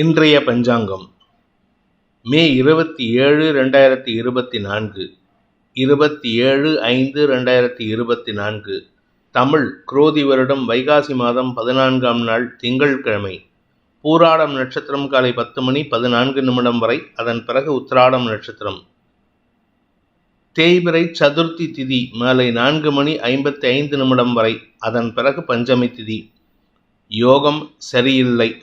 இன்றைய பஞ்சாங்கம். மே இருபத்தி ஏழு ரெண்டாயிரத்தி இருபத்தி நான்கு. இருபத்தி ஏழு ஐந்து ரெண்டாயிரத்தி இருபத்தி நான்கு. தமிழ் குரோதி வருடம் வைகாசி மாதம் பதினான்காம் நாள் திங்கட்கிழமை பூராடம் நட்சத்திரம் காலை பத்து மணி பதினான்கு நிமிடம் வரை அதன் பிறகு உத்திராடம் நட்சத்திரம். தேய்பிறை சதுர்த்தி திதி மாலை நான்கு மணி ஐம்பத்தி ஐந்து நிமிடம் வரை அதன் பிறகு பஞ்சமி திதி. யோகம் சரியில்லை.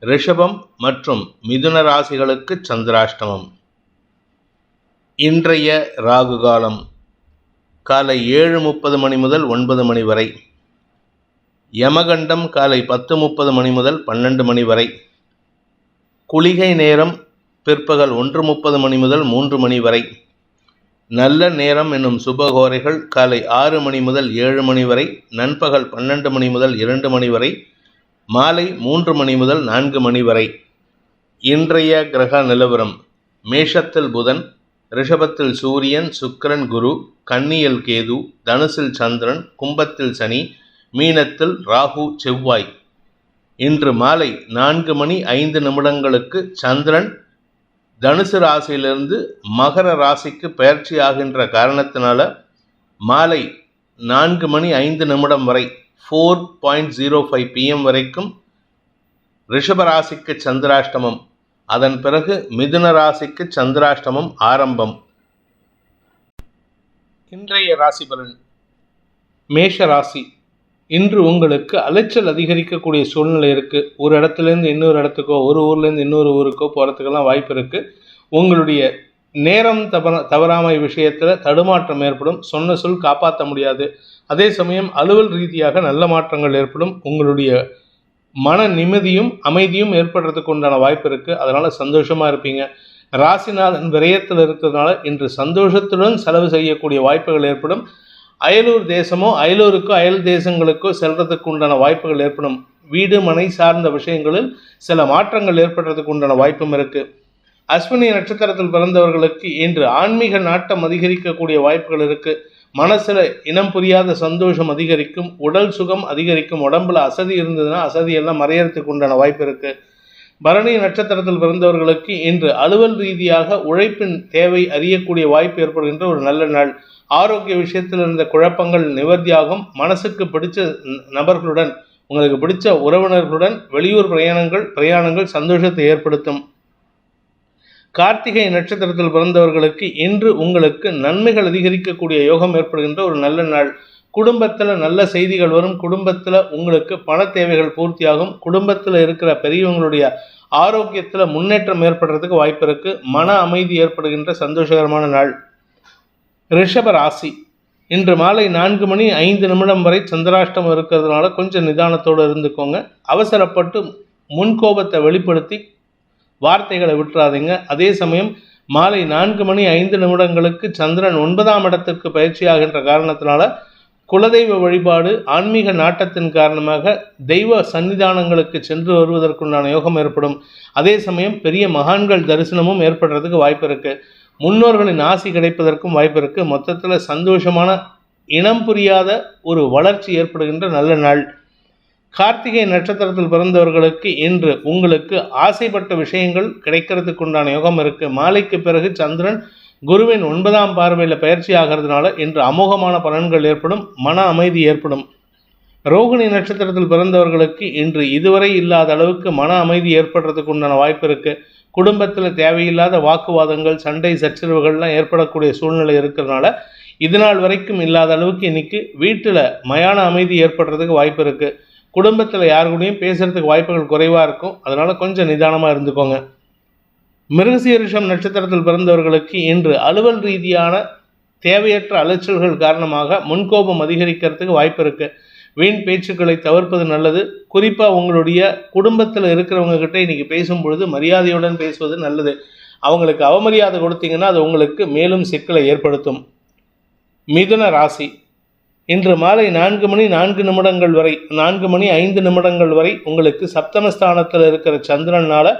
ரிஷபம் மற்றும் மிதுன ராசிகளுக்கு சந்திராஷ்டமம். இன்றைய ராகு காலம் காலை ஏழு முப்பது மணி முதல் ஒன்பது மணி வரை. யமகண்டம் காலை பத்து முப்பது மணி முதல் பன்னெண்டு மணி வரை. குளிகை நேரம் பிற்பகல் ஒன்று முப்பது மணி முதல் மூன்று மணி வரை. நல்ல நேரம் என்னும் சுபகோரைகள் காலை ஆறு மணி முதல் ஏழு மணி வரை. நண்பகல் பன்னெண்டு மணி முதல் இரண்டு மணி வரை. மாலை மூன்று மணி முதல் நான்கு மணி வரை. இன்றைய கிரக நிலவரம் மேஷத்தில் புதன் ரிஷபத்தில் சூரியன் சுக்கரன் குரு கன்னியில் கேது தனுசில் சந்திரன் கும்பத்தில் சனி மீனத்தில் ராகு செவ்வாய். இன்று மாலை நான்கு மணி ஐந்து நிமிடங்களுக்கு சந்திரன் தனுசு ராசியிலிருந்து மகர ராசிக்கு பயிற்சி ஆகின்ற காரணத்தினால மாலை நான்கு மணி ஐந்து நிமிடம் வரை four point zero five PM வரைக்கும் ரிஷபராசிக்கு சந்திராஷ்டமம். அதன் பிறகு மிதுன ராசிக்கு சந்திராஷ்டமம் ஆரம்பம். இன்றைய ராசி பலன். மேஷ ராசி. இன்று உங்களுக்கு அலைச்சல் அதிகரிக்கக்கூடிய சூழ்நிலை இருக்குது ஒரு இடத்துலேருந்து இன்னொரு இடத்துக்கோ ஒரு ஊர்லேருந்து இன்னொரு ஊருக்கோ போகிறதுக்கெல்லாம் வாய்ப்பு இருக்குது உங்களுடைய நேரம் தவற தவறாமை விஷயத்தில் தடுமாற்றம் ஏற்படும். சொன்ன சொல் காப்பாற்ற முடியாது. அதே சமயம் அலுவல் ரீதியாக நல்ல மாற்றங்கள் ஏற்படும். உங்களுடைய மன நிம்மதியும் அமைதியும் ஏற்படுறதுக்கு உண்டான வாய்ப்பு இருக்குது அதனால் சந்தோஷமாக இருப்பீங்க. ராசிநாதன் விரயத்தில் இருக்கிறதுனால இன்று சந்தோஷத்துடன் செலவு செய்யக்கூடிய வாய்ப்புகள் ஏற்படும். அயலூர் தேசமோ அயலூருக்கோ அயல் தேசங்களுக்கோ செல்றதுக்கு உண்டான வாய்ப்புகள் ஏற்படும். வீடு மனை சார்ந்த விஷயங்களில் சில மாற்றங்கள் ஏற்படுறதுக்கு உண்டான வாய்ப்பும் இருக்குது அஸ்வினி நட்சத்திரத்தில் பிறந்தவர்களுக்கு இன்று ஆன்மீக நாட்டம் அதிகரிக்கக்கூடிய வாய்ப்புகள் இருக்குது மனசில் இனம் புரியாத சந்தோஷம் அதிகரிக்கும் உடல் சுகம் அதிகரிக்கும் உடம்புல அசதி இருந்ததுன்னா அசதியெல்லாம் மறையறதுக்கு உண்டான வாய்ப்பு இருக்குது பரணி நட்சத்திரத்தில் பிறந்தவர்களுக்கு இன்று அலுவல் ரீதியாக உழைப்பின் தேவை அறியக்கூடிய வாய்ப்பு ஏற்படுகின்ற ஒரு நல்ல நாள். ஆரோக்கிய விஷயத்தில் இருந்த குழப்பங்கள் நிவர்த்தியாகும். மனசுக்கு பிடிச்ச நபர்களுடன் உங்களுக்கு பிடிச்ச உறவினர்களுடன் வெளியூர் பிரயாணங்கள் பிரயாணங்கள் சந்தோஷத்தை ஏற்படுத்தும். கார்த்திகை நட்சத்திரத்தில் பிறந்தவர்களுக்கு இன்று உங்களுக்கு நன்மைகள் அதிகரிக்கக்கூடிய யோகம் ஏற்படுகின்ற ஒரு நல்ல நாள். குடும்பத்தில் நல்ல செய்திகள் வரும். குடும்பத்தில் உங்களுக்கு பண தேவைகள் பூர்த்தியாகும். குடும்பத்தில் இருக்கிற பெரியவங்களுடைய ஆரோக்கியத்தில் முன்னேற்றம் ஏற்படுறதுக்கு வாய்ப்பு இருக்குது மன அமைதி ஏற்படுகின்ற சந்தோஷகரமான நாள். ரிஷப ராசி. இன்று மாலை நான்கு மணி ஐந்து நிமிடம் வரை சந்திராஷ்டமம் இருக்கிறதுனால கொஞ்சம் நிதானத்தோடு இருந்துக்கோங்க. அவசரப்பட்டு முன்கோபத்தை வெளிப்படுத்தி வார்த்தைகளை விட்டுறாதீங்க. அதே சமயம் மாலை நான்கு மணி ஐந்து நிமிடங்களுக்கு சந்திரன் ஒன்பதாம் இடத்திற்கு பயிற்சியாகின்ற காரணத்தினால குலதெய்வ வழிபாடு ஆன்மீக நாட்டத்தின் காரணமாக தெய்வ சன்னிதானங்களுக்கு சென்று வருவதற்குண்டான யோகம் ஏற்படும். அதே சமயம் பெரிய மகான்கள் தரிசனமும் ஏற்படுறதுக்கு வாய்ப்பு இருக்குது முன்னோர்களின் ஆசி கிடைப்பதற்கும் வாய்ப்பு இருக்குது மொத்தத்தில் சந்தோஷமான இனம் புரியாத ஒரு வளர்ச்சி ஏற்படுகின்ற நல்ல நாள். கார்த்திகை நட்சத்திரத்தில் பிறந்தவர்களுக்கு இன்று உங்களுக்கு ஆசைப்பட்ட விஷயங்கள் கிடைக்கிறதுக்கு உண்டான யோகம் இருக்குது மாலைக்கு பிறகு சந்திரன் குருவின் ஒன்பதாம் பார்வையில் பயிற்சி ஆகிறதுனால இன்று அமோகமான பலன்கள் ஏற்படும் மன அமைதி ஏற்படும். ரோகிணி நட்சத்திரத்தில் பிறந்தவர்களுக்கு இன்று இதுவரை இல்லாத அளவுக்கு மன அமைதி ஏற்படுறதுக்கு உண்டான வாய்ப்பு இருக்குது குடும்பத்தில் தேவையில்லாத வாக்குவாதங்கள் சண்டை சச்சரவுகள்லாம் ஏற்படக்கூடிய சூழ்நிலை இருக்கிறதுனால இது நாள் வரைக்கும் இல்லாத அளவுக்கு இன்னைக்கு வீட்டில் மயான அமைதி ஏற்படுறதுக்கு வாய்ப்பு இருக்குது குடும்பத்தில் யார் கூடயும் பேசுகிறதுக்கு வாய்ப்புகள் குறைவாக இருக்கும். அதனால் கொஞ்சம் நிதானமாக இருந்துக்கோங்க. மிருகசீரிஷம் நட்சத்திரத்தில் பிறந்தவர்களுக்கு இன்று அலுவல் ரீதியான தேவையற்ற அலைச்சல்கள் காரணமாக முன்கோபம் அதிகரிக்கிறதுக்கு வாய்ப்பு இருக்குது வீண் பேச்சுக்களை தவிர்ப்பது நல்லது. குறிப்பாக உங்களுடைய குடும்பத்தில் இருக்கிறவங்ககிட்ட இன்றைக்கி பேசும்பொழுது மரியாதையுடன் பேசுவது நல்லது. அவங்களுக்கு அவமரியாதை கொடுத்தீங்கன்னா அது உங்களுக்கு மேலும் சிக்கலை ஏற்படுத்தும். மிதுன ராசி. இன்று மாலை நான்கு மணி நான்கு நிமிடங்கள் வரை நான்கு மணி ஐந்து நிமிடங்கள் வரை உங்களுக்கு சப்தமஸ்தானத்தில் இருக்கிற சந்திரனால்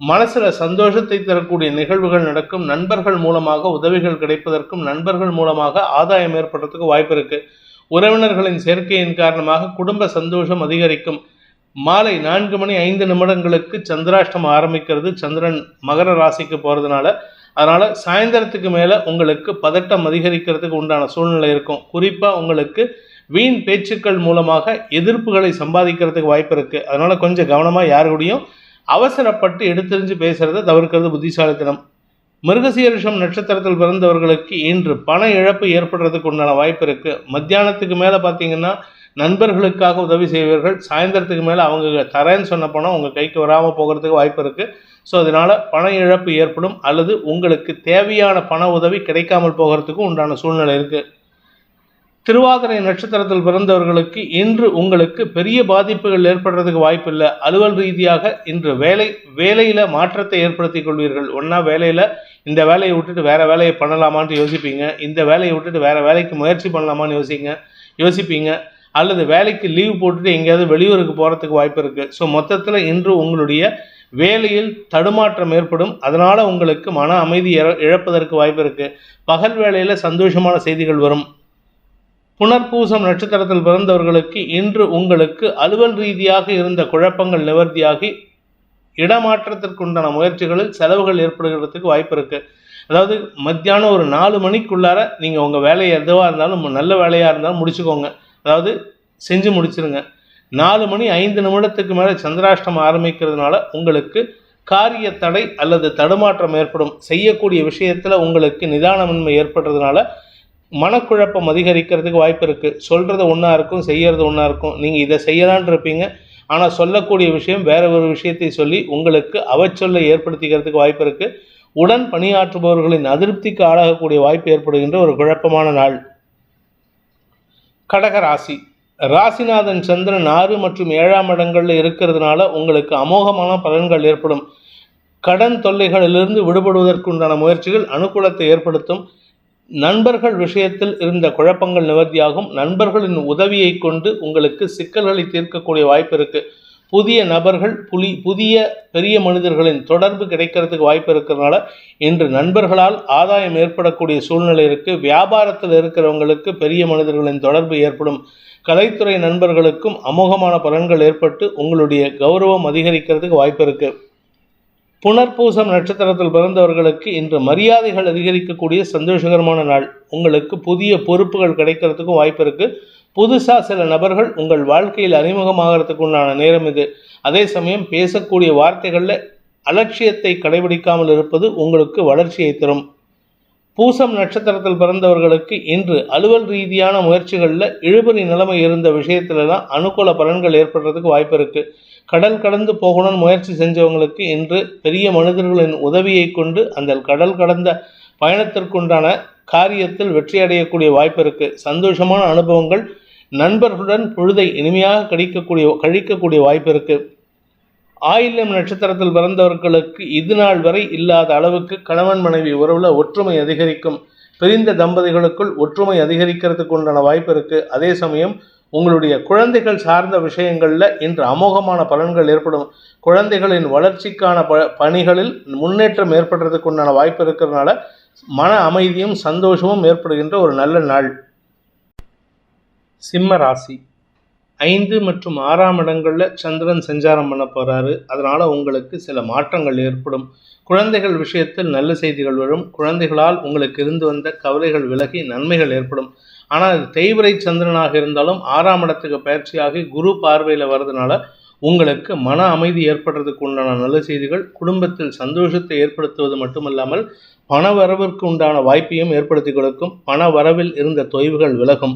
மனசில் சந்தோஷத்தை தரக்கூடிய நிகழ்வுகள் நடக்கும். நண்பர்கள் மூலமாக உதவிகள் கிடைப்பதற்கும் நண்பர்கள் மூலமாக ஆதாயம் ஏற்படுறதுக்கு வாய்ப்பு இருக்குது உறவினர்களின் சேர்க்கையின் காரணமாக குடும்ப சந்தோஷம் அதிகரிக்கும். மாலை நான்கு மணி ஐந்து நிமிடங்களுக்கு சந்திராஷ்டமம் ஆரம்பிக்கிறது. சந்திரன் மகர ராசிக்கு போகிறதுனால அதனால் சாயந்தரத்துக்கு மேலே உங்களுக்கு பதட்டம் அதிகரிக்கிறதுக்கு உண்டான சூழ்நிலை இருக்கும். குறிப்பாக உங்களுக்கு வீண் பேச்சுக்கள் மூலமாக எதிர்ப்புகளை சம்பாதிக்கிறதுக்கு வாய்ப்பு இருக்குது அதனால் கொஞ்சம் கவனமாக யாருடையும் அவசரப்பட்டு எடுத்தெறிஞ்சு பேசுகிறத தவிர்க்கிறது புத்திசாலித்தனம். மிருகசீரிஷம் நட்சத்திரத்தில் பிறந்தவர்களுக்கு இன்று பண இழப்பு ஏற்படுறதுக்கு உண்டான வாய்ப்பு இருக்குது மத்தியானத்துக்கு மேலே பார்த்தீங்கன்னா நண்பர்களுக்காக உதவி செய்வீர்கள். சாயந்தரத்துக்கு மேலே அவங்க தரேன்னு சொன்ன பணம் உங்கள் கைக்கு வராமல் போகிறதுக்கு வாய்ப்பு இருக்குது ஸோ அதனால் பண இழப்பு ஏற்படும் அல்லது உங்களுக்கு தேவையான பண உதவி கிடைக்காமல் போகிறதுக்கும் உண்டான சூழ்நிலை இருக்குது திருவாதிரை நட்சத்திரத்தில் பிறந்தவர்களுக்கு இன்று உங்களுக்கு பெரிய பாதிப்புகள் ஏற்படுறதுக்கு வாய்ப்பில்லை அலுவல் ரீதியாக இன்று வேலை வேலையில் மாற்றத்தை ஏற்படுத்தி கொள்வீர்கள். ஒன்றா வேலையில் இந்த வேலையை விட்டுட்டு வேறு வேலையை பண்ணலாமான்ட்டு யோசிப்பீங்க. இந்த வேலையை விட்டுட்டு வேறு வேலைக்கு முயற்சி பண்ணலாமான்னு யோசிங்க யோசிப்பீங்க. அல்லது வேலைக்கு லீவ் போட்டுட்டு எங்கேயாவது வெளியூருக்கு போகிறதுக்கு வாய்ப்பு இருக்குது ஸோ மொத்தத்தில் இன்று உங்களுடைய வேலையில் தடுமாற்றம் ஏற்படும். அதனால் உங்களுக்கு மன அமைதி இழப்பதற்கு வாய்ப்பு இருக்குது பகல் வேலையில் சந்தோஷமான செய்திகள் வரும். புனர்பூசம் நட்சத்திரத்தில் பிறந்தவர்களுக்கு இன்று உங்களுக்கு அலுவல் ரீதியாக இருந்த குழப்பங்கள் நிவர்த்தியாகி இடமாற்றத்திற்குண்டான முயற்சிகளில் செலவுகள் ஏற்படுகிறதுக்கு வாய்ப்பு இருக்குது அதாவது மத்தியானம் ஒரு நாலு மணிக்குள்ளார நீங்கள் உங்கள் வேலையை எதுவாக இருந்தாலும் நல்ல வேலையாக இருந்தாலும் முடிச்சுக்கோங்க. அதாவது செஞ்சு முடிச்சிருங்க. நாலு மணி ஐந்து நிமிடத்துக்கு மேலே சந்திராஷ்டமம் ஆரம்பிக்கிறதுனால உங்களுக்கு காரிய தடை அல்லது தடுமாற்றம் ஏற்படும். செய்யக்கூடிய விஷயத்தில் உங்களுக்கு நிதானமின்மை ஏற்படுறதுனால மனக்குழப்பம் அதிகரிக்கிறதுக்கு வாய்ப்பு இருக்குது சொல்கிறது ஒன்றா இருக்கும் செய்கிறது ஒன்றா இருக்கும். நீங்கள் இதை செய்யலான் இருப்பீங்க. ஆனால் சொல்லக்கூடிய விஷயம் வேற ஒரு விஷயத்தை சொல்லி உங்களுக்கு அவச்சொல்லை ஏற்படுத்திக்கிறதுக்கு வாய்ப்பு இருக்குது உடன் பணியாற்றுபவர்களின் அதிருப்திக்கு ஆளாகக்கூடிய வாய்ப்பு ஏற்படுகின்ற ஒரு குழப்பமான நாள். கடக ராசி. ராசிநாதன் சந்திரன் ஆறு மற்றும் ஏழாம் இடங்களில் இருக்கிறதுனால உங்களுக்கு அமோகமான பலன்கள் ஏற்படும். கடன் தொல்லைகளிலிருந்து விடுபடுவதற்குண்டான முயற்சிகள் அனுகூலத்தை ஏற்படுத்தும். நண்பர்கள் விஷயத்தில் இருந்த குழப்பங்கள் நிவர்த்தியாகும். நண்பர்களின் உதவியை கொண்டு உங்களுக்கு சிக்கல்களை தீர்க்கக்கூடிய வாய்ப்பு இருக்குது புதிய நபர்கள் புலி புதிய பெரிய மனிதர்களின் தொடர்பு கிடைக்கிறதுக்கு வாய்ப்பு இருக்கிறதுனால இன்று நண்பர்களால் ஆதாயம் ஏற்படக்கூடிய சூழ்நிலை இருக்குது வியாபாரத்தில் இருக்கிறவங்களுக்கு பெரிய மனிதர்களின் தொடர்பு ஏற்படும். கலைத்துறை நண்பர்களுக்கும் அமோகமான பலன்கள் ஏற்பட்டு உங்களுடைய கௌரவம் அதிகரிக்கிறதுக்கு வாய்ப்பு இருக்குது புனர்பூசம் நட்சத்திரத்தில் பிறந்தவர்களுக்கு இன்று மரியாதைகள் அதிகரிக்கக்கூடிய சந்தோஷகரமான நாள். உங்களுக்கு புதிய பொறுப்புகள் கிடைக்கிறதுக்கும் வாய்ப்பு இருக்குது புதுசாக சில நபர்கள் உங்கள் வாழ்க்கையில் அறிமுகமாகிறதுக்கு உண்டான நேரம் இது. அதே சமயம் பேசக்கூடிய வார்த்தைகளில் அலட்சியத்தை கடைபிடிக்காமல் இருப்பது உங்களுக்கு வளர்ச்சியை தரும். பூசம் நட்சத்திரத்தில் பிறந்தவர்களுக்கு இன்று அலுவல் ரீதியான முயற்சிகளில் இழுபறி நிலைமை இருந்த விஷயத்துலலாம் அனுகூல பலன்கள் ஏற்படுறதுக்கு வாய்ப்பு இருக்குது கடல் கடந்து போகணும்னு முயற்சி செஞ்சவங்களுக்கு இன்று பெரிய மனிதர்களின் உதவியை கொண்டு அந்த கடல் கடந்த பயணத்திற்குண்டான காரியத்தில் வெற்றி அடையக்கூடிய வாய்ப்பு இருக்குது சந்தோஷமான அனுபவங்கள் நண்பர்களுடன் பொழுதை இனிமையாக கழிக்கக்கூடிய கழிக்கக்கூடிய வாய்ப்பு இருக்குது ஆயில்யம் நட்சத்திரத்தில் பிறந்தவர்களுக்கு இது நாள் வரை இல்லாத அளவுக்கு கணவன் மனைவி உறவில் ஒற்றுமை அதிகரிக்கும். பிரிந்த தம்பதிகளுக்குள் ஒற்றுமை அதிகரிக்கிறதுக்கு உண்டான வாய்ப்பு இருக்குது அதே சமயம் உங்களுடைய குழந்தைகள் சார்ந்த விஷயங்களில் இன்று அமோகமான பலன்கள் ஏற்படும். குழந்தைகளின் வளர்ச்சிக்கான ப பணிகளில் முன்னேற்றம் ஏற்படுறதுக்கு உண்டான வாய்ப்பு இருக்கிறதுனால மன அமைதியும் சந்தோஷமும் ஏற்படுகின்ற ஒரு நல்ல நாள். சிம்ம ராசி. ஐந்து மற்றும் ஆறாம் இடங்களில் சந்திரன் சஞ்சாரம் பண்ண போகிறாரு அதனால் உங்களுக்கு சில மாற்றங்கள் ஏற்படும். குழந்தைகள் விஷயத்தில் நல்ல செய்திகள் வரும். குழந்தைகளால் உங்களுக்கு இருந்து வந்த கவலைகள் விலகி நன்மைகள் ஏற்படும். ஆனால் அது தேய்பிரை சந்திரனாக இருந்தாலும் ஆறாம் இடத்துக்கு பயிற்சியாகி குரு பார்வையில் வர்றதுனால உங்களுக்கு மன அமைதி ஏற்படுறதுக்கு உண்டான நல்ல செய்திகள் குடும்பத்தில் சந்தோஷத்தை ஏற்படுத்துவது மட்டுமல்லாமல் பண வரவிற்கு உண்டான வாய்ப்பையும் ஏற்படுத்தி கொடுக்கும். பண வரவில் இருந்த தொய்வுகள் விலகும்.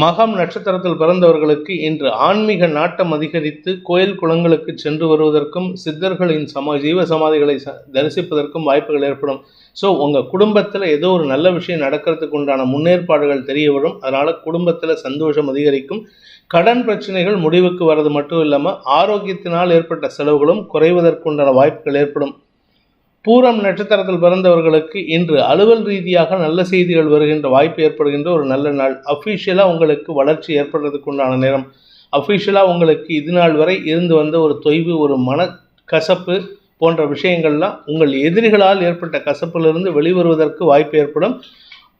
மகம் நட்சத்திரத்தில் பிறந்தவர்களுக்கு இன்று ஆன்மீக நாட்டம் அதிகரித்து கோயில் குளங்களுக்கு சென்று வருவதற்கும் சித்தர்களின் சம ஜீவ சமாதிகளை ச- தரிசிப்பதற்கும் வாய்ப்புகள் ஏற்படும். ஸோ உங்கள் குடும்பத்தில் ஏதோ ஒரு நல்ல விஷயம் நடக்கிறதுக்கு உண்டான முன்னேற்பாடுகள் தெரிய வரும். அதனால் குடும்பத்தில் சந்தோஷம் அதிகரிக்கும். கடன் பிரச்சனைகள் முடிவுக்கு வர்றது மட்டும் இல்லாமல் ஆரோக்கியத்தினால் ஏற்பட்ட செலவுகளும் குறைவதற்குண்டான வாய்ப்புகள் ஏற்படும். பூரம் நட்சத்திரத்தில் பிறந்தவர்களுக்கு இன்று அலுவல் ரீதியாக நல்ல செய்திகள் வருகின்ற வாய்ப்பு ஏற்படுகின்ற ஒரு நல்ல நாள். அஃபீஷியலாக உங்களுக்கு வளர்ச்சி ஏற்படுறதுக்கு உண்டான நேரம். அஃபீஷியலாக உங்களுக்கு இது நாள் வரை இருந்து வந்த ஒரு தொய்வு ஒரு மன கசப்பு போன்ற விஷயங்கள்லாம் உங்கள் எதிரிகளால் ஏற்பட்ட கசப்பிலிருந்து வெளிவருவதற்கு வாய்ப்பு ஏற்படும்.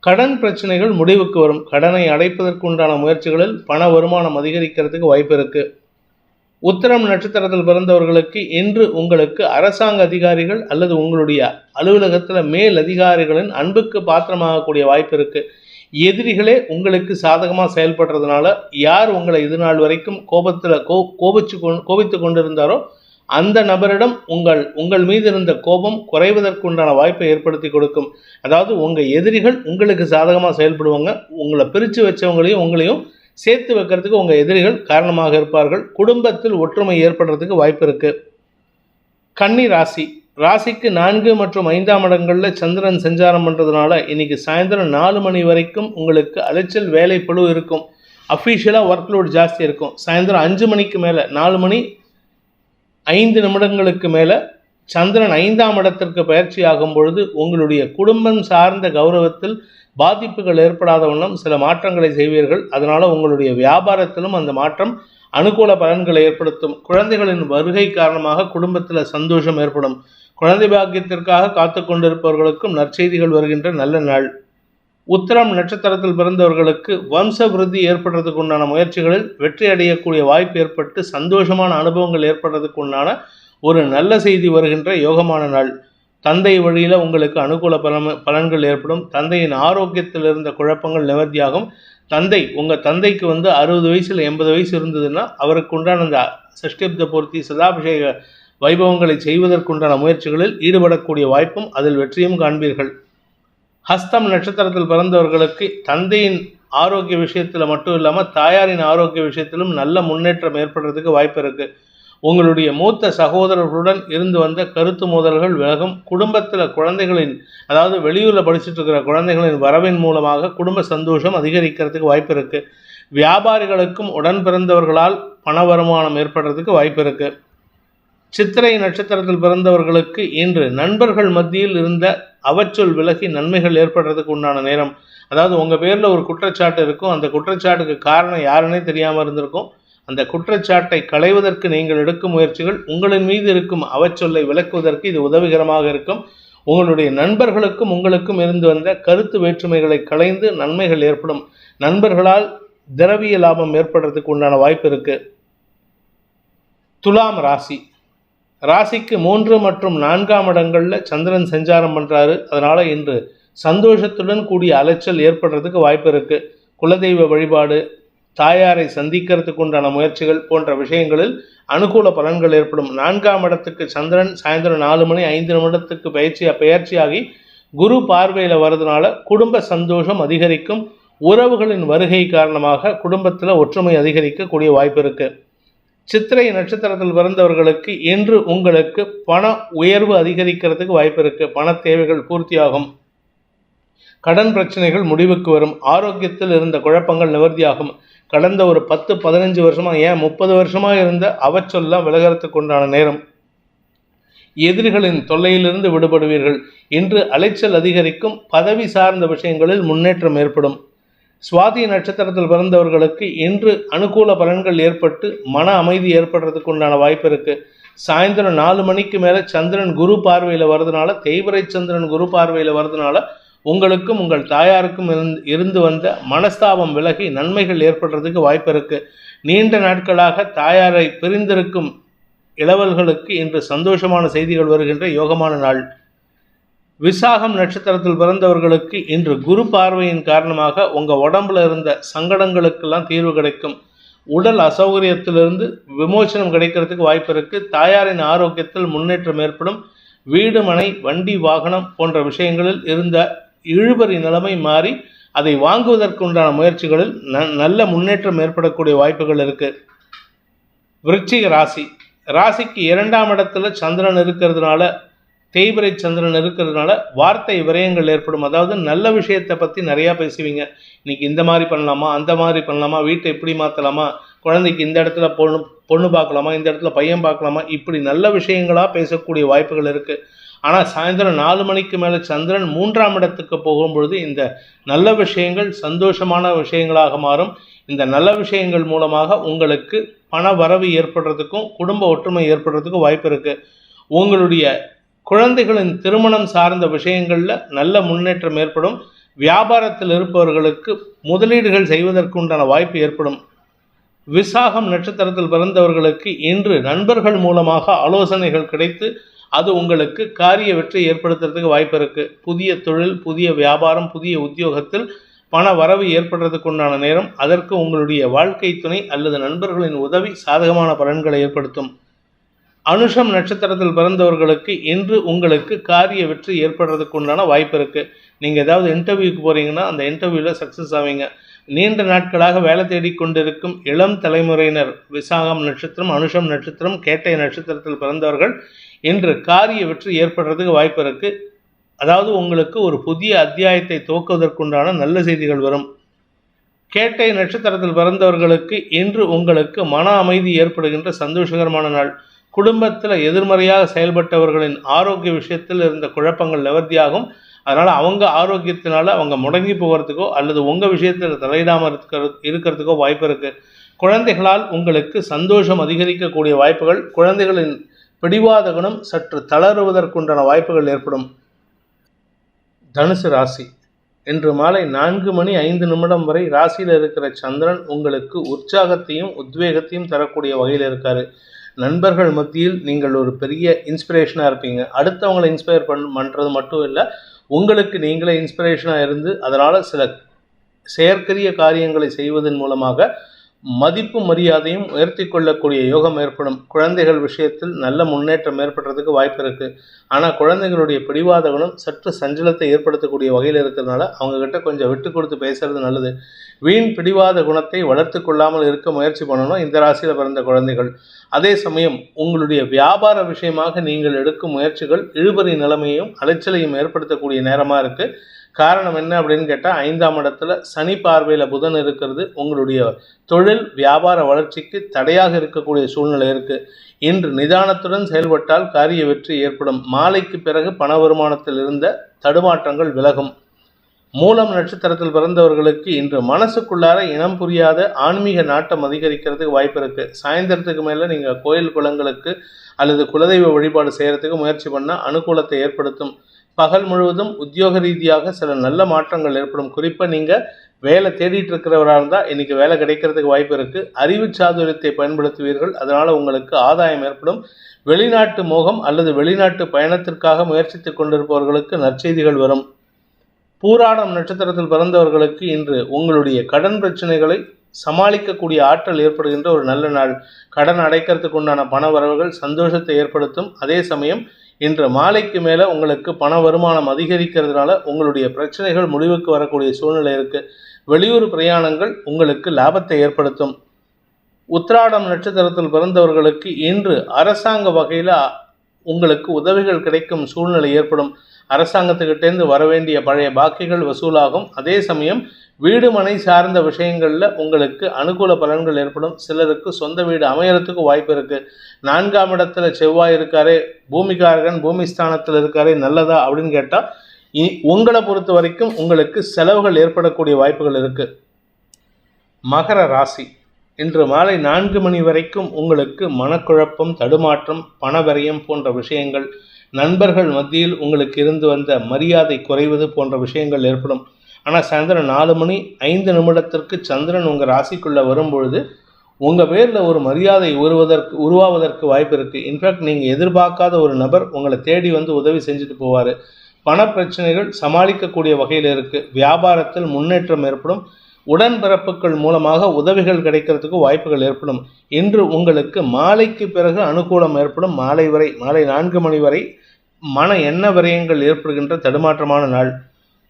கடன் பிரச்சனைகள் முடிவுக்கு வரும். கடனை அடைப்பதற்கு உண்டான முயற்சிகளில் பண வருமானம் அதிகரிக்கிறதுக்கு வாய்ப்பு இருக்குது உத்தரம் நட்சத்திரத்தில் பிறந்தவர்களுக்கு இன்று உங்களுக்கு அரசாங்க அதிகாரிகள் அல்லது உங்களுடைய அலுவலகத்தில் மேல் அதிகாரிகளின் அன்புக்கு பாத்திரமாகக்கூடிய வாய்ப்பு இருக்குது எதிரிகளே உங்களுக்கு சாதகமாக செயல்படுறதுனால யார் உங்களை இது நாள் வரைக்கும் கோபத்தில் கோ கோபிச்சு கொ கோபித்து கொண்டிருந்தாரோ அந்த நபரிடம் உங்கள் உங்கள் மீது இருந்த கோபம் குறைவதற்குண்டான வாய்ப்பை ஏற்படுத்தி கொடுக்கும். அதாவது உங்கள் எதிரிகள் உங்களுக்கு சாதகமாக செயல்படுவாங்க. உங்களை பிரித்து வச்சவங்களையும் உங்களையும் சேர்த்து வைக்கிறதுக்கு உங்கள் எதிரிகள் காரணமாக இருப்பார்கள். குடும்பத்தில் ஒற்றுமை ஏற்படுறதுக்கு வாய்ப்பு இருக்குது கன்னி ராசி. ராசிக்கு நான்கு மற்றும் ஐந்தாம் இடங்களில் சந்திரன் சஞ்சாரம் பண்ணுறதுனால இன்றைக்கி சாயந்தரம் நாலு மணி வரைக்கும் உங்களுக்கு அலைச்சல் வேலை பழு இருக்கும். அஃபீஷியலாக ஒர்க் லோட் ஜாஸ்தி இருக்கும். சாயந்தரம் அஞ்சு மணிக்கு மேலே நாலு மணி ஐந்து நிமிடங்களுக்கு மேலே சந்திரன் ஐந்தாம் இடத்திற்கு பயிற்சி ஆகும் பொழுது உங்களுடைய குடும்பம் சார்ந்த கௌரவத்தில் பாதிப்புகள் ஏற்படாத வண்ணம் சில மாற்றங்களை செய்வீர்கள். அதனால் உங்களுடைய வியாபாரத்திலும் அந்த மாற்றம் அனுகூல பலன்களை ஏற்படுத்தும். குழந்தைகளின் வருகை காரணமாக குடும்பத்தில் சந்தோஷம் ஏற்படும். குழந்தை பாக்கியத்திற்காக காத்து கொண்டிருப்பவர்களுக்கும் நற்செய்திகள் வருகின்ற நல்ல நாள். உத்தரம் நட்சத்திரத்தில் பிறந்தவர்களுக்கு வம்ச விருத்தி ஏற்படுறதுக்கு உண்டான முயற்சிகளில் வெற்றி அடையக்கூடிய வாய்ப்பு ஏற்பட்டு சந்தோஷமான அனுபவங்கள் ஏற்படுறதுக்கு உண்டான ஒரு நல்ல செய்தி வருகின்ற யோகமான நாள். தந்தை வழியில் உங்களுக்கு அனுகூல பலன் பலன்கள் ஏற்படும். தந்தையின் ஆரோக்கியத்தில் இருந்த குழப்பங்கள் நிவர்த்தியாகும். தந்தை உங்கள் தந்தைக்கு வந்து அறுபது வயசில் எண்பது வயசு இருந்ததுன்னா அவருக்கு உண்டான அந்த சஷ்டிப்த பூர்த்தி சதாபிஷேக வைபவங்களை செய்வதற்குண்டான முயற்சிகளில் ஈடுபடக்கூடிய வாய்ப்பும் அதில் வெற்றியும் காண்பீர்கள். ஹஸ்தம் நட்சத்திரத்தில் பிறந்தவர்களுக்கு தந்தையின் ஆரோக்கிய விஷயத்தில் மட்டும் இல்லாமல் தாயாரின் ஆரோக்கிய விஷயத்திலும் நல்ல முன்னேற்றம் ஏற்படுறதுக்கு வாய்ப்பு இருக்குது உங்களுடைய மூத்த சகோதரர்களுடன் இருந்து வந்த கருத்து மோதல்கள் விலகும். குடும்பத்தில் குழந்தைகளின் அதாவது வெளியூரில் படிச்சுட்டு இருக்கிற குழந்தைகளின் வரவின் மூலமாக குடும்ப சந்தோஷம் அதிகரிக்கிறதுக்கு வாய்ப்பு இருக்குது வியாபாரிகளுக்கும் உடன் பிறந்தவர்களால் பண வருமானம் ஏற்படுறதுக்கு வாய்ப்பு இருக்குது சித்திரை நட்சத்திரத்தில் பிறந்தவர்களுக்கு இன்று நண்பர்கள் மத்தியில் இருந்த அவச்சொல் விலகி நன்மைகள் ஏற்படுறதுக்கு உண்டான நேரம். அதாவது உங்கள் பேரில் ஒரு குற்றச்சாட்டு இருக்கும். அந்த குற்றச்சாட்டுக்கு காரணம் யாருன்னே தெரியாமல் இருந்திருக்கும். அந்த குற்றச்சாட்டை களைவதற்கு நீங்கள் எடுக்கும் முயற்சிகள் உங்களின் மீது இருக்கும் அவச்சொல்லை விளக்குவதற்கு இது உதவிகரமாக இருக்கும். உங்களுடைய நண்பர்களுக்கும் உங்களுக்கும் இருந்து வந்த கருத்து வேற்றுமைகளை களைந்து நன்மைகள் ஏற்படும். நண்பர்களால் திரவிய லாபம் ஏற்படுறதுக்கு உண்டான வாய்ப்பு இருக்கு. துலாம் ராசி. ராசிக்கு மூன்று மற்றும் நான்காம் இடங்களில் சந்திரன் சஞ்சாரம் பண்ணுறாரு அதனால் இன்று சந்தோஷத்துடன் கூடிய அலைச்சல் ஏற்படுறதுக்கு வாய்ப்பு இருக்குது குலதெய்வ வழிபாடு தாயாரை சந்திக்கிறதுக்கு உண்டான முயற்சிகள் போன்ற விஷயங்களில் அனுகூல பலன்கள் ஏற்படும். நான்காம் இடத்துக்கு சந்திரன் சாயந்தரம் நாலு மணி ஐந்து நிமிடத்துக்கு பயிற்சி பயிற்சியாகி குரு பார்வையில் வர்றதுனால குடும்ப சந்தோஷம் அதிகரிக்கும். உறவுகளின் வருகை காரணமாக குடும்பத்தில் ஒற்றுமை அதிகரிக்கக்கூடிய வாய்ப்பு இருக்குது சித்திரை நட்சத்திரத்தில் பிறந்தவர்களுக்கு இன்று உங்களுக்கு பண உயர்வு அதிகரிக்கிறதுக்கு வாய்ப்பு இருக்குது பண தேவைகள் பூர்த்தியாகும். கடன் பிரச்சனைகள் முடிவுக்கு வரும். ஆரோக்கியத்தில் இருந்த குழப்பங்கள் நிவர்த்தியாகும். கடந்த ஒரு பத்து பதினஞ்சு வருஷமாக ஏன் முப்பது வருஷமாக இருந்த அவச்சொல்லாம் விலகிறதுக்கு உண்டான நேரம். எதிரிகளின் தொல்லையிலிருந்து விடுபடுவீர்கள். இன்று அலைச்சல் அதிகரிக்கும். பதவி சார்ந்த விஷயங்களில் முன்னேற்றம் ஏற்படும். சுவாதி நட்சத்திரத்தில் பிறந்தவர்களுக்கு இன்று அனுகூல பலன்கள் ஏற்பட்டு மன அமைதி ஏற்படுறதுக்கு உண்டான வாய்ப்பு இருக்கு. சாயந்தரம் நாலு மணிக்கு மேலே சந்திரன் குரு பார்வையில் வர்றதுனால தேய்வரை சந்திரன் குரு பார்வையில் வர்றதுனால உங்களுக்கும் உங்கள் தாயாருக்கும் இருந்து இருந்து வந்த மனஸ்தாபம் விலகி நன்மைகள் ஏற்படுறதுக்கு வாய்ப்பு இருக்கு. நீண்ட நாட்களாக தாயாரை பிரிந்திருக்கும் இளவல்களுக்கு இன்று சந்தோஷமான செய்திகள் வருகின்ற யோகமான நாள். விசாகம் நட்சத்திரத்தில் பிறந்தவர்களுக்கு இன்று குரு பார்வையின் காரணமாக உங்கள் உடம்புல இருந்த சங்கடங்களுக்கெல்லாம் தீர்வு கிடைக்கும். உடல் அசௌகரியத்திலிருந்து விமோசனம் கிடைக்கிறதுக்கு வாய்ப்பு இருக்குது தாயாரின் ஆரோக்கியத்தில் முன்னேற்றம் ஏற்படும். வீடு மனை வண்டி வாகனம் போன்ற விஷயங்களில் இருந்த இழுபறி நிலைமை மாறி அதை வாங்குவதற்குண்டான முயற்சிகளில் ந நல்ல முன்னேற்றம் ஏற்படக்கூடிய வாய்ப்புகள் இருக்குது விருச்சிக ராசி. ராசிக்கு இரண்டாம் இடத்துல சந்திரன் இருக்கிறதுனால தேய்பிரை சந்திரன் இருக்கிறதுனால வார்த்தை விரயங்கள் ஏற்படும். அதாவது நல்ல விஷயத்தை பற்றி நிறையா பேசுவீங்க. இன்னைக்கு இந்த மாதிரி பண்ணலாமா அந்த மாதிரி பண்ணலாமா வீட்டை எப்படி மாற்றலாமா குழந்தைக்கு இந்த இடத்துல பொண்ணு பொண்ணு பார்க்கலாமா இந்த இடத்துல பையன் பார்க்கலாமா இப்படி நல்ல விஷயங்களாக பேசக்கூடிய வாய்ப்புகள் இருக்குது ஆனால் சாயந்தரம் நாலு மணிக்கு மேலே சந்திரன் மூன்றாம் இடத்துக்கு போகும்பொழுது இந்த நல்ல விஷயங்கள் சந்தோஷமான விஷயங்களாக மாறும். இந்த நல்ல விஷயங்கள் மூலமாக உங்களுக்கு பண வரவு ஏற்படுறதுக்கும் குடும்ப ஒற்றுமை ஏற்படுறதுக்கும் வாய்ப்பு இருக்குது உங்களுடைய குழந்தைகளின் திருமணம் சார்ந்த விஷயங்களில் நல்ல முன்னேற்றம் ஏற்படும். வியாபாரத்தில் இருப்பவர்களுக்கு முதலீடுகள் செய்வதற்கு உண்டான வாய்ப்பு ஏற்படும். விசாகம் நட்சத்திரத்தில் பிறந்தவர்களுக்கு இன்று நண்பர்கள் மூலமாக ஆலோசனைகள் கிடைத்து அது உங்களுக்கு காரிய வெற்றி ஏற்படுத்துறதுக்கு வாய்ப்பு இருக்குது புதிய தொழில் புதிய வியாபாரம் புதிய உத்தியோகத்தில் பண வரவு ஏற்படுறதுக்கு உண்டான நேரம் அதற்கு உங்களுடைய வாழ்க்கை துணை அல்லது நண்பர்களின் உதவி சாதகமான பலன்களை ஏற்படுத்தும். அனுஷம் நட்சத்திரத்தில் பிறந்தவர்களுக்கு இன்று உங்களுக்கு காரிய வெற்றி ஏற்படுறதுக்கு உண்டான வாய்ப்பு இருக்குது நீங்கள் ஏதாவது இன்டர்வியூக்கு போகிறீங்கன்னா அந்த இன்டர்வியூவில் சக்ஸஸ் ஆவீங்க. நீண்ட நாட்களாக வேலை தேடிக்கொண்டிருக்கும் இளம் தலைமுறையினர் விசாகம் நட்சத்திரம் அனுஷம் நட்சத்திரம் கேட்டை நட்சத்திரத்தில் பிறந்தவர்கள் இன்று காரிய வெற்றி ஏற்படுறதுக்கு வாய்ப்பு இருக்குது அதாவது உங்களுக்கு ஒரு புதிய அத்தியாயத்தை துவக்குவதற்குண்டான நல்ல செய்திகள் வரும். கேட்டை நட்சத்திரத்தில் பிறந்தவர்களுக்கு இன்று உங்களுக்கு மன அமைதி ஏற்படுகின்ற சந்தோஷகரமான நாள். குடும்பத்தில் எதிர்மறையாக செயல்பட்டவர்களின் ஆரோக்கிய விஷயத்தில் இருந்த குழப்பங்கள் நிவர்த்தியாகும். அதனால் அவங்க ஆரோக்கியத்தினால அவங்க முடங்கி போகிறதுக்கோ அல்லது உங்கள் விஷயத்தில் தலையிடாமல் இருக்கிற இருக்கிறதுக்கோ வாய்ப்பு இருக்குது குழந்தைகளால் உங்களுக்கு சந்தோஷம் அதிகரிக்கக்கூடிய வாய்ப்புகள் குழந்தைகளின் பிடிவாத குணம் சற்று தளருவதற்குண்டான வாய்ப்புகள் ஏற்படும். தனுசு ராசி. இன்று மாலை நான்கு மணி ஐந்து நிமிடம் வரை ராசியில் இருக்கிற சந்திரன் உங்களுக்கு உற்சாகத்தையும் உத்வேகத்தையும் தரக்கூடிய வகையில் இருக்கார். நண்பர்கள் மத்தியில் நீங்கள் ஒரு பெரிய இன்ஸ்பிரேஷனாக இருப்பீங்க. அடுத்தவங்களை இன்ஸ்பயர் பண் பண்ணுறது மட்டும் இல்லை உங்களுக்கு நீங்களே இன்ஸ்பிரேஷனாக இருந்து அதனால் சில செயற்கரிய காரியங்களை செய்வதன் மூலமாக மதிப்பு மரியாதையும் உயர்த்தி கொள்ளக்கூடிய யோகம் ஏற்படும். குழந்தைகள் விஷயத்தில் நல்ல முன்னேற்றம் ஏற்படுறதுக்கு வாய்ப்பு இருக்குது ஆனால் குழந்தைகளுடைய பிடிவாத குணம் சற்று சஞ்சலத்தை ஏற்படுத்தக்கூடிய வகையில் இருக்கிறதுனால அவங்கக்கிட்ட கொஞ்சம் விட்டு கொடுத்து பேசுறது நல்லது. வீண் பிடிவாத குணத்தை வளர்த்து கொள்ளாமல் இருக்க முயற்சி பண்ணணும் இந்த ராசியில் பிறந்த குழந்தைகள். அதே சமயம் உங்களுடைய வியாபார விஷயமாக நீங்கள் எடுக்கும் முயற்சிகள் இழுபறி நிலைமையும் அலைச்சலையும் ஏற்படுத்தக்கூடிய நேரமாக இருக்குது காரணம் என்ன அப்படின்னு கேட்டால் ஐந்தாம் இடத்துல சனி பார்வையில் புதன் இருக்கிறது. உங்களுடைய தொழில் வியாபார வளர்ச்சிக்கு தடையாக இருக்கக்கூடிய சூழ்நிலை இருக்குது இன்று நிதானத்துடன் செயல்பட்டால் காரிய வெற்றி ஏற்படும். மாலைக்கு பிறகு பண வருமானத்தில் இருந்த தடுமாற்றங்கள் விலகும். மூலம் நட்சத்திரத்தில் பிறந்தவர்களுக்கு இன்று மனசுக்குள்ளார இனம் புரியாத ஆன்மீக நாட்டம் அதிகரிக்கிறதுக்கு வாய்ப்பு இருக்குது சாயந்தரத்துக்கு மேலே நீங்கள் கோயில் குளங்களுக்கு அல்லது குலதெய்வ வழிபாடு செய்கிறதுக்கு முயற்சி பண்ண அனுகூலத்தை ஏற்படுத்தும். பகல் முழுவதும் உத்தியோக ரீதியாக சில நல்ல மாற்றங்கள் ஏற்படும். குறிப்பாக நீங்கள் வேலை தேடிட்டு இருக்கிறவராக இருந்தால் இன்றைக்கி வேலை கிடைக்கிறதுக்கு வாய்ப்பு இருக்குது அறிவு சாதுரியத்தை பயன்படுத்துவீர்கள். அதனால் உங்களுக்கு ஆதாயம் ஏற்படும். வெளிநாட்டு மோகம் அல்லது வெளிநாட்டு பயணத்திற்காக முயற்சித்து கொண்டிருப்பவர்களுக்கு நற்செய்திகள் வரும். பூராடம் நட்சத்திரத்தில் பிறந்தவர்களுக்கு இன்று உங்களுடைய கடன் பிரச்சனைகளை சமாளிக்கக்கூடிய ஆற்றல் ஏற்படுகின்ற ஒரு நல்ல நாள். கடன் அடைக்கிறதுக்கு உண்டான பண வரவுகள் சந்தோஷத்தை ஏற்படுத்தும். அதே சமயம் இன்று மாலைக்கு மேலே உங்களுக்கு பண வருமானம் அதிகரிக்கிறதுனால உங்களுடைய பிரச்சனைகள் முடிவுக்கு வரக்கூடிய சூழ்நிலை இருக்குது வெளியூர் பிரயாணங்கள் உங்களுக்கு லாபத்தை ஏற்படுத்தும். உத்ராடம் நட்சத்திரத்தில் பிறந்தவர்களுக்கு இன்று அரசாங்க வகையில் உங்களுக்கு உதவிகள் கிடைக்கும் சூழ்நிலை ஏற்படும். அரசாங்கத்துக்கிட்டேருந்து வரவேண்டிய பழைய பாக்கிகள் வசூலாகும். அதே சமயம் வீடு மனை சார்ந்த விஷயங்களில் உங்களுக்கு அனுகூல பலன்கள் ஏற்படும். சிலருக்கு சொந்த வீடு அமையறதுக்கு வாய்ப்பு இருக்குது நான்காம் இடத்துல செவ்வாய் இருக்காரே பூமிகாரகன் பூமி ஸ்தானத்தில் இருக்காரே நல்லதா அப்படின்னு கேட்டால் உங்களை பொறுத்த வரைக்கும் உங்களுக்கு செலவுகள் ஏற்படக்கூடிய வாய்ப்புகள் இருக்குது மகர ராசி. இன்று மாலை நான்கு மணி வரைக்கும் உங்களுக்கு மனக்குழப்பம் தடுமாற்றம் பணவரையம் போன்ற விஷயங்கள் நண்பர்கள் மத்தியில் உங்களுக்கு இருந்து வந்த மரியாதை குறைவது போன்ற விஷயங்கள் ஏற்படும். ஆனால் சாயந்தரம் நாலு மணி ஐந்து நிமிடத்திற்கு சந்திரன் உங்கள் ராசிக்குள்ளே வரும்பொழுது உங்கள் பேரில் ஒரு மரியாதை உருவதற்கு உருவாவதற்கு வாய்ப்பு இருக்குது இன்ஃபேக்ட் நீங்கள் எதிர்பார்க்காத ஒரு நபர் உங்களை தேடி வந்து உதவி செஞ்சுட்டு போவார். பண பிரச்சனைகள் சமாளிக்கக்கூடிய வகையில் இருக்குது வியாபாரத்தில் முன்னேற்றம் ஏற்படும். உடன்பிறப்புகள் மூலமாக உதவிகள் கிடைக்கிறதுக்கு வாய்ப்புகள் ஏற்படும். இன்று உங்களுக்கு மாலைக்கு பிறகு அனுகூலம் ஏற்படும். மாலை வரை மாலை நான்கு மணி வரை மன எண்ண விரயங்கள் ஏற்படுகின்ற தடுமாற்றமான நாள்.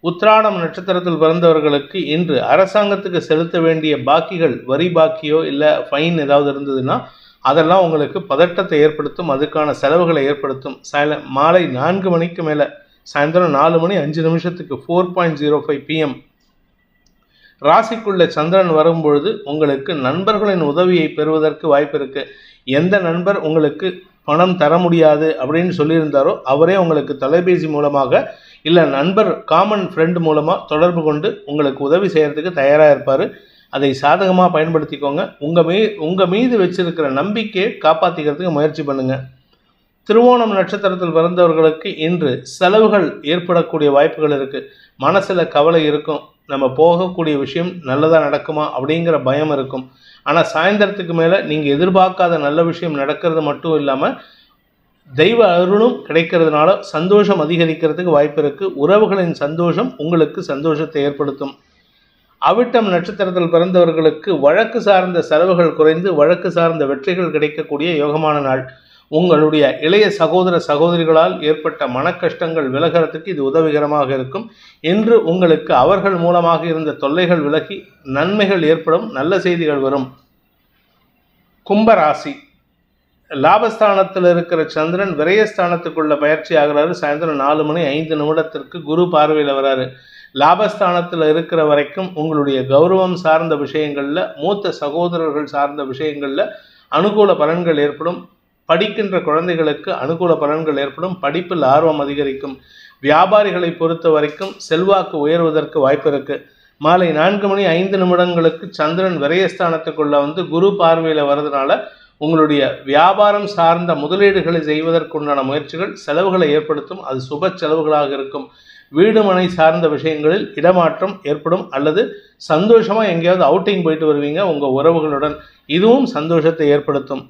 உத்ராடம் நட்சத்திரத்தில் பிறந்தவர்களுக்கு இன்று அரசாங்கத்துக்கு செலுத்த வேண்டிய பாக்கிகள் வரி பாக்கியோ இல்லை ஃபைன் ஏதாவது இருந்ததுன்னா அதெல்லாம் உங்களுக்கு பதட்டத்தை ஏற்படுத்தும் அதுக்கான செலவுகளை ஏற்படுத்தும். சாயல மாலை நான்கு மணிக்கு மேலே சாயந்தரம் நாலு மணி அஞ்சு நிமிஷத்துக்கு four point zero five PM ராசிக்குள்ள சந்திரன் வரும்பொழுது உங்களுக்கு நண்பர்களின் உதவியை பெறுவதற்கு வாய்ப்பு இருக்குது எந்த நண்பர் உங்களுக்கு பணம் தர முடியாது அப்படின்னு சொல்லியிருந்தாரோ அவரே உங்களுக்கு தொலைபேசி மூலமாக இல்லை நண்பர் காமன் ஃப்ரெண்டு மூலமாக தொடர்பு கொண்டு உங்களுக்கு உதவி செய்கிறதுக்கு தயாராக இருப்பார். அதை சாதகமாக பயன்படுத்திக்கோங்க. உங்கள் மீ உங்கள் மீது வச்சிருக்கிற நம்பிக்கையை காப்பாற்றிக்கிறதுக்கு முயற்சி பண்ணுங்கள் திருவோணம் நட்சத்திரத்தில் பிறந்தவர்களுக்கு இன்று செலவுகள் ஏற்படக்கூடிய வாய்ப்புகள் இருக்குது மனசில் கவலை இருக்கும். நம்ம போகக்கூடிய விஷயம் நல்லதாக நடக்குமா அப்படிங்கிற பயம் இருக்கும். ஆனால் சாயந்தரத்துக்கு மேலே நீங்கள் எதிர்பார்க்காத நல்ல விஷயம் நடக்கிறது மட்டும் இல்லாமல் தெய்வ அருளும் கிடைக்கிறதுனால சந்தோஷம் அதிகரிக்கிறதுக்கு வாய்ப்பு இருக்குது உறவுகளின் சந்தோஷம் உங்களுக்கு சந்தோஷத்தை ஏற்படுத்தும். அவிட்டம் நட்சத்திரத்தில் பிறந்தவர்களுக்கு வழக்கு சார்ந்த செலவுகள் குறைந்து வழக்கு சார்ந்த வெற்றிகள் கிடைக்கக்கூடிய யோகமான நாள். உங்களுடைய இளைய சகோதர சகோதரிகளால் ஏற்பட்ட மனக்கஷ்டங்கள் விலகிறதுக்கு இது உதவிகரமாக இருக்கும். என்று உங்களுக்கு அவர்கள் மூலமாக இருந்த தொல்லைகள் விலகி நன்மைகள் ஏற்படும் நல்ல செய்திகள் வரும். கும்பராசி. லாபஸ்தானத்தில் இருக்கிற சந்திரன் விரயஸ்தானத்துக்குள்ள பயிற்சி ஆகிறாரு. சாயந்தரம் நாலு மணி ஐந்து நிமிடத்திற்கு குரு பார்வையில் வராரு. லாபஸ்தானத்தில் இருக்கிற வரைக்கும் உங்களுடைய கௌரவம் சார்ந்த விஷயங்களில் மூத்த சகோதரர்கள் சார்ந்த விஷயங்களில் அனுகூல பலன்கள் ஏற்படும். படிக்கின்ற குழந்தைகளுக்கு அனுகூல பலன்கள் ஏற்படும். படிப்பில் ஆர்வம் அதிகரிக்கும். வியாபாரிகளை பொறுத்த வரைக்கும் செல்வாக்கு உயர்வதற்கு வாய்ப்பு இருக்கு. மாலை நான்கு மணி ஐந்து நிமிடங்களுக்கு சந்திரன் விரயஸ்தானத்துக்குள்ள வந்து குரு பார்வையில் வர்றதுனால உங்களுடைய வியாபாரம் சார்ந்த முதலீடுகளை செய்வதற்குண்டான முயற்சிகள் செலவுகளை ஏற்படுத்தும். அது சுப செலவுகளாக இருக்கும். வீடு மனை சார்ந்த விஷயங்களில் இடமாற்றம் ஏற்படும். அல்லது சந்தோஷமாக எங்கேயாவது அவுட்டிங் போயிட்டு வருவீங்க உங்கள் உறவுகளுடன். இதுவும் சந்தோஷத்தை ஏற்படுத்தும்.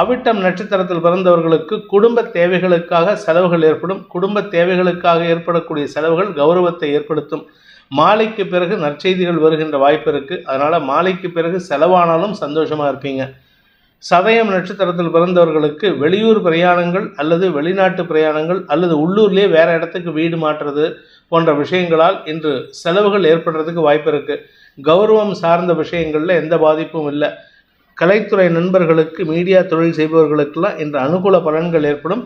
அவிட்டம் நட்சத்திரத்தில் பிறந்தவர்களுக்கு குடும்ப தேவைகளுக்காக செலவுகள் ஏற்படும். குடும்ப தேவைகளுக்காக ஏற்படக்கூடிய செலவுகள் கௌரவத்தை ஏற்படுத்தும். மாலைக்கு பிறகு நற்செய்திகள் வருகின்ற வாய்ப்பு இருக்குது அதனால் மாலைக்கு பிறகு செலவானாலும் சந்தோஷமாக இருப்பீங்க. சதயம் நட்சத்திரத்தில் பிறந்தவர்களுக்கு வெளியூர் பிரயாணங்கள் அல்லது வெளிநாட்டு பிரயாணங்கள் அல்லது உள்ளூர்லேயே வேறு இடத்துக்கு வீடு மாற்றுறது போன்ற விஷயங்களால் இன்று செலவுகள் ஏற்படுறதுக்கு வாய்ப்பு இருக்குது கௌரவம் சார்ந்த விஷயங்களில் எந்த பாதிப்பும் இல்லை. கலைத்துறை நண்பர்களுக்கு மீடியா தொழில் செய்பவர்களுக்கெல்லாம் இன்று அனுகூல பலன்கள் ஏற்படும்.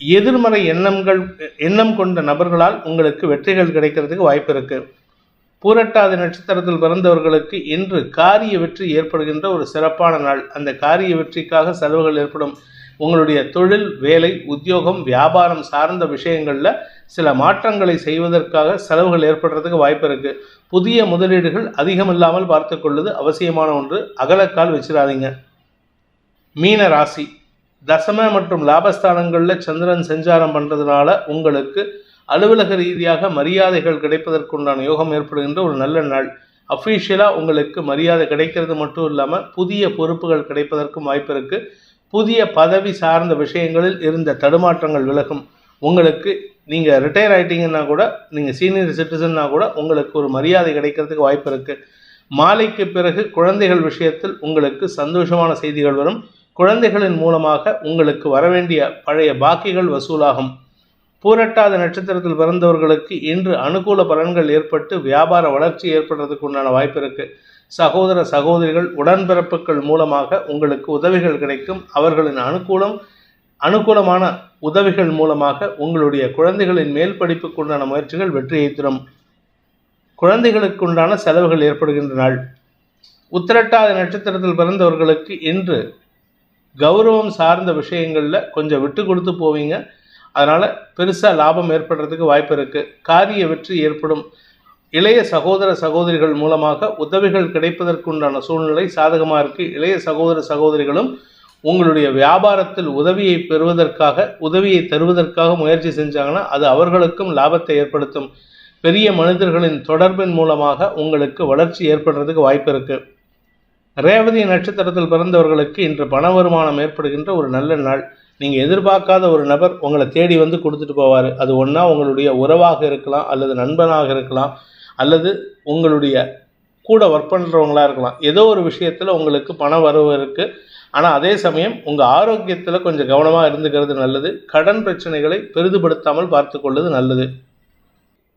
எதிர்மறை எண்ணங்கள் எண்ணம் கொண்ட நபர்களால் உங்களுக்கு வெற்றிகள் கிடைக்கிறதுக்கு வாய்ப்பு இருக்குது பூரட்டாதி நட்சத்திரத்தில் பிறந்தவர்களுக்கு இன்று காரிய வெற்றி ஏற்படுகின்ற ஒரு சிறப்பான நாள். அந்த காரிய வெற்றிக்காக செலவுகள் ஏற்படும். உங்களுடைய தொழில் வேலை உத்தியோகம் வியாபாரம் சார்ந்த விஷயங்களில் சில மாற்றங்களை செய்வதற்காக செலவுகள் ஏற்படுறதுக்கு வாய்ப்பு இருக்குது புதிய முதலீடுகள் அதிகம் இல்லாமல் அவசியமான ஒன்று. அகலக்கால் வச்சிடாதீங்க மீன ராசி. தசம மற்றும் லாபஸ்தானங்களில் சந்திரன் சஞ்சாரம் பண்ணுறதுனால உங்களுக்கு அலுவலக ரீதியாக மரியாதைகள் கிடைப்பதற்குண்டான யோகம் ஏற்படுகின்ற ஒரு நல்ல நாள். அஃபீஷியலாக உங்களுக்கு மரியாதை கிடைக்கிறது மட்டும் இல்லாமல் புதிய பொறுப்புகள் கிடைப்பதற்கும் வாய்ப்பு இருக்குது புதிய பதவி சார்ந்த விஷயங்களில் இருந்த தடுமாற்றங்கள் விலகும். உங்களுக்கு நீங்கள் ரிட்டையர் ஆகிட்டீங்கன்னா கூட நீங்கள் சீனியர் சிட்டிசன்னா கூட உங்களுக்கு ஒரு மரியாதை கிடைக்கிறதுக்கு வாய்ப்பு இருக்குது மாலைக்கு பிறகு குழந்தைகள் விஷயத்தில் உங்களுக்கு சந்தோஷமான செய்திகள் வரும். குழந்தைகளின் மூலமாக உங்களுக்கு வரவேண்டிய பழைய பாக்கிகள் வசூலாகும். பூரட்டாத நட்சத்திரத்தில் பிறந்தவர்களுக்கு இன்று அனுகூல பலன்கள் ஏற்பட்டு வியாபார வளர்ச்சி ஏற்படுறதுக்கு உண்டான வாய்ப்பு இருக்குது சகோதர சகோதரிகள் உடன்பிறப்புகள் மூலமாக உங்களுக்கு உதவிகள் கிடைக்கும். அவர்களின் அனுகூலம் அனுகூலமான உதவிகள் மூலமாக உங்களுடைய குழந்தைகளின் மேல் படிப்புக்குண்டான முயற்சிகள் வெற்றியை தரும் குழந்தைகளுக்குண்டான செலவுகள் ஏற்படுகின்ற நாள். உத்திரட்டாத நட்சத்திரத்தில் பிறந்தவர்களுக்கு இன்று கௌரவம் சார்ந்த விஷயங்களில் கொஞ்சம் விட்டு கொடுத்து போவீங்க. அதனால் பெருசாக லாபம் ஏற்படுறதுக்கு வாய்ப்பு இருக்குது காரிய வெற்றி ஏற்படும். இளைய சகோதர சகோதரிகள் மூலமாக உதவிகள் கிடைப்பதற்குண்டான சூழ்நிலை சாதகமாக இருக்குது இளைய சகோதர சகோதரிகளும் உங்களுடைய வியாபாரத்தில் உதவியை பெறுவதற்காக உதவியை தருவதற்காக முயற்சி செஞ்சாங்கன்னா அது அவர்களுக்கும் லாபத்தை ஏற்படுத்தும். பெரிய மனிதர்களின் தொடர்பின் மூலமாக உங்களுக்கு வளர்ச்சி ஏற்படுறதுக்கு வாய்ப்பு இருக்குது ரேவதி நட்சத்திரத்தில் பிறந்தவர்களுக்கு இன்று பண வருமானம் ஏற்படுகின்ற ஒரு நல்ல நாள். நீங்கள் எதிர்பார்க்காத ஒரு நபர் உங்களை தேடி வந்து கொடுத்துட்டு போவார். அது ஒன்றா உங்களுடைய உறவாக இருக்கலாம் அல்லது நண்பனாக இருக்கலாம் அல்லது உங்களுடைய கூட ஒர்க் பண்ணுறவங்களாக இருக்கலாம். ஏதோ ஒரு விஷயத்தில் உங்களுக்கு பண வரவு இருக்குது ஆனால் அதே சமயம் உங்கள் ஆரோக்கியத்தில் கொஞ்சம் கவனமாக இருந்துக்கிறது நல்லது. கடன் பிரச்சனைகளை பெரிதுபடுத்தாமல் பார்த்து கொள்வது நல்லது.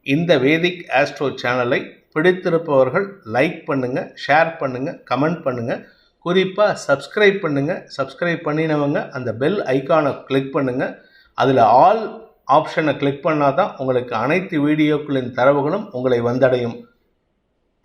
இந்த வேதிக் ஆஸ்ட்ரோ சேனலை பிடித்திருப்பவர்கள் லைக் பண்ணுங்கள் ஷேர் பண்ணுங்கள் கமெண்ட் பண்ணுங்கள் குறிப்பாக சப்ஸ்கிரைப் பண்ணுங்கள் சப்ஸ்கிரைப் பண்ணினவங்க அந்த பெல் ஐக்கானை கிளிக் பண்ணுங்கள் அதில் ஆல் ஆப்ஷனை கிளிக் பண்ணால் தான் உங்களுக்கு அனைத்து வீடியோக்களின் தரவுகளும் உங்களை வந்தடையும்.